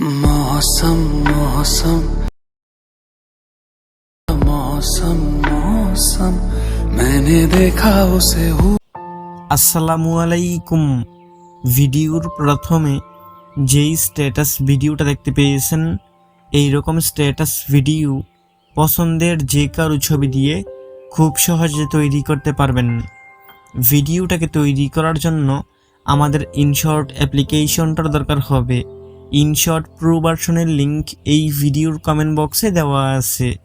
मौसम मौसम मौसम मौसम मैंने देखा उसे हूँ আসসালামু আলাইকুম ভিডিওর প্রথমে যেই স্ট্যাটাস ভিডিওটা দেখতে পেয়েছেন এই রকম স্ট্যাটাস ভিডিও পছন্দের যে কারো ছবি দিয়ে খুব সহজে তৈরি করতে পারবেন ভিডিওটাকে তৈরি করার জন্য আমাদের ইনশর্ট অ্যাপ্লিকেশনটার দরকার হবে ইনশর্ট প্রো ভার্সনের লিংক এই ভিডিওর কমেন্ট বক্সে দেওয়া আছে।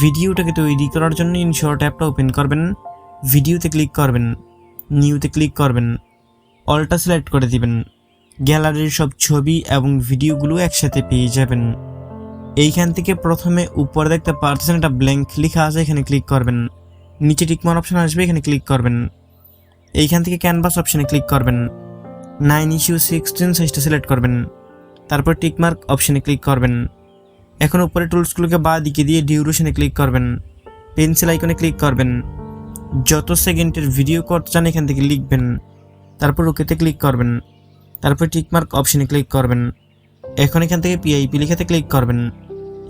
ভিডিওটাকে তৈরি করার জন্য ইনশর্ট অ্যাপটা ওপেন করবেন, ভিডিওতে ক্লিক করবেন, নিউতে ক্লিক করবেন, অলটা সিলেক্ট করে দিবেন। গ্যালারির সব ছবি এবং ভিডিওগুলো একসাথে পেয়ে যাবেন। এইখান থেকে প্রথমে উপরে দেখতে পারতেছেন একটা ব্ল্যাঙ্ক লেখা আছে, এখানে ক্লিক করবেন। নিচে টিকমার অপশন আসবে, এখানে ক্লিক করবেন। এইখান থেকে ক্যানভাস অপশানে ক্লিক করবেন। নাইন ইস্যু সিক্সটিন সাইজটা সিলেক্ট করবেন। তারপর টিকমার্ক অপশনে ক্লিক করবেন। এখন উপরে টুলসগুলোকে বা দিকে দিয়ে ডিউরেশনে ক্লিক করবেন। পেন্সিল আইকনে ক্লিক করবেন। যত সেকেন্ডের ভিডিও করতে চান এখান থেকে লিখবেন। তারপর ওকেতে ক্লিক করবেন। তারপর টিকমার্ক অপশনে ক্লিক করবেন। এখন এখান থেকে পিআইপি লেখাতে ক্লিক করবেন।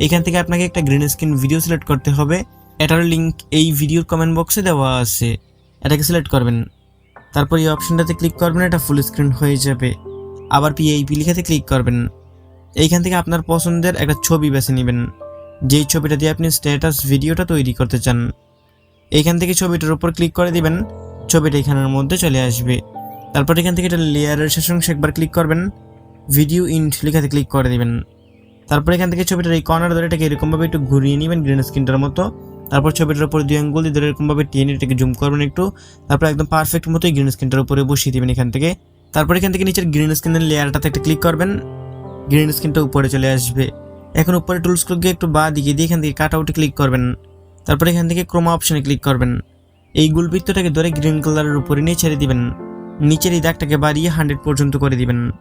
এখান থেকে আপনাকে একটা গ্রিন স্ক্রিন ভিডিও সিলেক্ট করতে হবে। এটার লিঙ্ক এই ভিডিওর কমেন্ট বক্সে দেওয়া আছে। এটাকে সিলেক্ট করবেন। তারপর এই অপশনটাতে ক্লিক করবেন, এটা ফুল স্ক্রিন হয়ে যাবে। আবার পিআইপি লেখাতে ক্লিক করবেন। এইখান থেকে আপনার পছন্দের একটা ছবি বেছে নেবেন। যেই ছবিটা দিয়ে আপনি স্ট্যাটাস ভিডিওটা তৈরি করতে চান। এইখান থেকে ছবিটার উপর ক্লিক করে দিবেন। ছবিটা এখানের মধ্যে চলে আসবে। তারপর এখান থেকে এটা লেয়ারের শেষ অংশে একবার ক্লিক করবেন। ভিডিও ইন্ট লেখাতে ক্লিক করে দিবেন। তারপর এখান থেকে ছবিটার এই কর্নার ধরে এটাকে এরকমভাবে একটু ঘুরিয়ে নেবেন গ্রিন স্ক্রিনটার মতো। তারপর ছবিটার উপর দুই আঙ্গুল দিয়ে ধরে এরকমভাবে টেনে এটাকে জুম করবেন একটু। তারপর একদম পারফেক্ট মতোই গ্রিন স্ক্রিনটার উপরে বসিয়ে দিবেন এখান থেকে। তারপর এখান থেকে নিচের গ্রিন স্ক্রিনের লেয়ারটাতে একটা ক্লিক করবেন। গ্রিন স্ক্রিনটা উপরে চলে আসবে। এখন উপরে টুলসগুলো গিয়ে একটু বা দিকে দিয়ে এখান থেকে কাট আউটে ক্লিক করবেন। তারপর এখান থেকে ক্রোমা অপশনে ক্লিক করবেন। এই গুলবৃত্তটাকে ধরে গ্রিন কালারের উপরে নিয়ে ছেড়ে দিবেন। নিচের এই দাগটাকে বাড়িয়ে হান্ড্রেড পর্যন্ত করে দিবেন।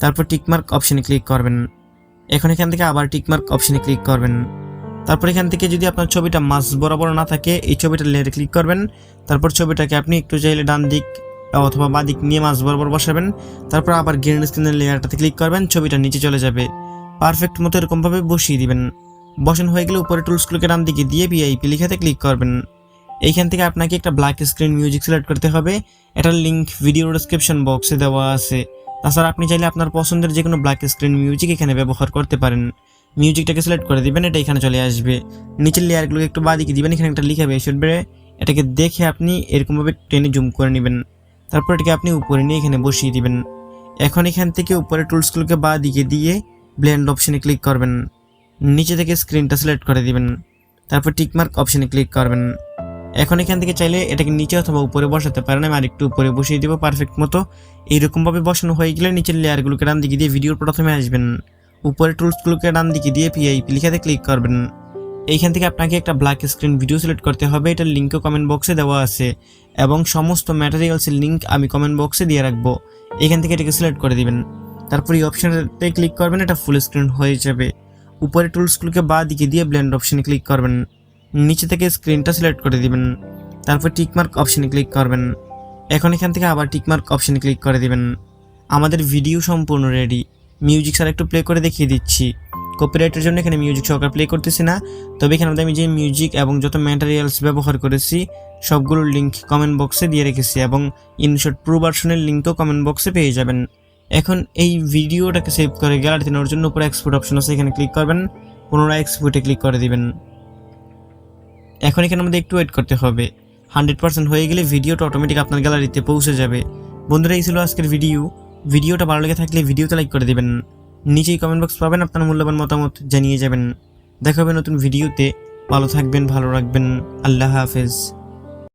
তারপর টিকমার্ক অপশনে ক্লিক করবেন। এখন এখান থেকে আবার টিকমার্ক অপশনে ক্লিক করবেন। তারপর এখান থেকে যদি আপনার ছবিটা মাছ বরাবর না থাকে, এই ছবিটা লেয়ারে ক্লিক করবেন। তারপর ছবিটাকে আপনি একটু চাইলে ডান দিক অথবা বাঁ দিক নিয়ে মাছ বরাবর বসাবেন, তারপর আবার গ্রিন স্ক্রিনের লেয়ারটাতে ক্লিক করবেন, ছবিটা নিচে চলে যাবে। পারফেক্ট মতো এরকমভাবে বসিয়ে দিবেন। বসানো হয়ে গেলে উপরে টুলসগুলোকে ডান দিকে দিয়ে ভিআইপি লিখাতে ক্লিক করবেন। এইখান থেকে আপনাকে একটা ব্ল্যাক স্ক্রিন মিউজিক সিলেক্ট করতে হবে। এটার লিঙ্ক ভিডিও ডিসক্রিপশন বক্সে দেওয়া আছে। তাছাড়া আপনি চাইলে আপনার পছন্দের যে কোনো ব্ল্যাক স্ক্রিন মিউজিক এখানে ব্যবহার করতে পারেন। মিউজিকটাকে সিলেক্ট করে দিবেন, এটা এখানে চলে আসবে। নিচের লেয়ারগুলোকে একটু বাদিকে দিবেন, এখানে একটা লিখা বেশ এটাকে দেখে আপনি এরকমভাবে টেনে জুম করে নেবেন। তারপর এটাকে আপনি উপরে নিয়ে এখানে বসিয়ে দিবেন। এখন এখান থেকে উপরে টুলসগুলোকে বা দিকে দিয়ে ব্লেন্ড অপশনে ক্লিক করবেন। নিচে থেকে স্ক্রিনটা সিলেক্ট করে দিবেন। তারপর টিকমার্ক অপশনে ক্লিক করবেন। এখন এখান থেকে চাইলে এটাকে নিচে অথবা উপরে বসাতে পারেন। আমি আরেকটু উপরে বসিয়ে দিব পারফেক্ট মতো। এইরকমভাবে বসানো হয়ে গেলে নিচের লেয়ারগুলোকে ডান দিকে দিয়ে ভিডিওর প্রথমে আসবেন। উপরে টুলসগুলোকে ডান দিকে দিয়ে পিআইপি লিখাতে ক্লিক করবেন। এইখান থেকে আপনাকে একটা ব্ল্যাক স্ক্রিন ভিডিও সিলেক্ট করতে হবে। এটার লিঙ্কও কমেন্ট বক্সে দেওয়া আছে। এবং সমস্ত ম্যাটেরিয়ালসের লিঙ্ক আমি কমেন্ট বক্সে দিয়ে রাখব। এখান থেকে এটাকে সিলেক্ট করে দিবেন। তারপর এই অপশানটাতে ক্লিক করবেন, এটা ফুল স্ক্রিন হয়ে যাবে। উপরে টুলসগুলোকে বা দিকে দিয়ে ব্ল্যান্ড অপশনে ক্লিক করবেন। নিচে থেকে স্ক্রিনটা সিলেক্ট করে দিবেন। তারপর টিকমার্ক অপশানে ক্লিক করবেন। এখন এখান থেকে আবার টিকমার্ক অপশনে ক্লিক করে দিবেন। আমাদের ভিডিও সম্পূর্ণ রেডি মিউজিক স্যার একটু প্লে করে দেখিয়ে দিচ্ছি। কপিরাইটের জন্য এখানে মিউজিক সহকার প্লে করতেছি না। তবে এখানে আমি যে মিউজিক এবং যত ম্যাটেরিয়ালস ব্যবহার করেছি সবগুলোর লিঙ্ক কমেন্ট বক্সে দিয়ে রেখেছি এবং ইনশর্ট প্রো ভার্সনের লিঙ্কও কমেন্ট বক্সে পেয়ে যাবেন। এখন এই ভিডিওটাকে সেভ করে গ্যালারিতে নেওয়ার জন্য উপরে এক্সপোর্ট অপশন আছে, এখানে ক্লিক করবেন, পুনরায় এক্সপোর্টে ক্লিক করে দিবেন। এখন এখানে আমাদের একটু ওয়েট করতে হবে। হান্ড্রেড পার্সেন্ট হয়ে গেলে ভিডিওটা অটোমেটিক আপনার গ্যালারিতে পৌঁছে যাবে। বন্ধুরা, এই ছিল আজকের ভিডিও ভিডিওটা ভালো লেগে থাকলে ভিডিওতে লাইক করে দেবেন। নিচেই কমেন্ট বক্স পাবেন, আপনার মূল্যবান মতামত জানিয়ে যাবেন। দেখা হবে নতুন ভিডিওতে ভালো থাকবেন, ভালো রাখবেন। আল্লাহ হাফেজ।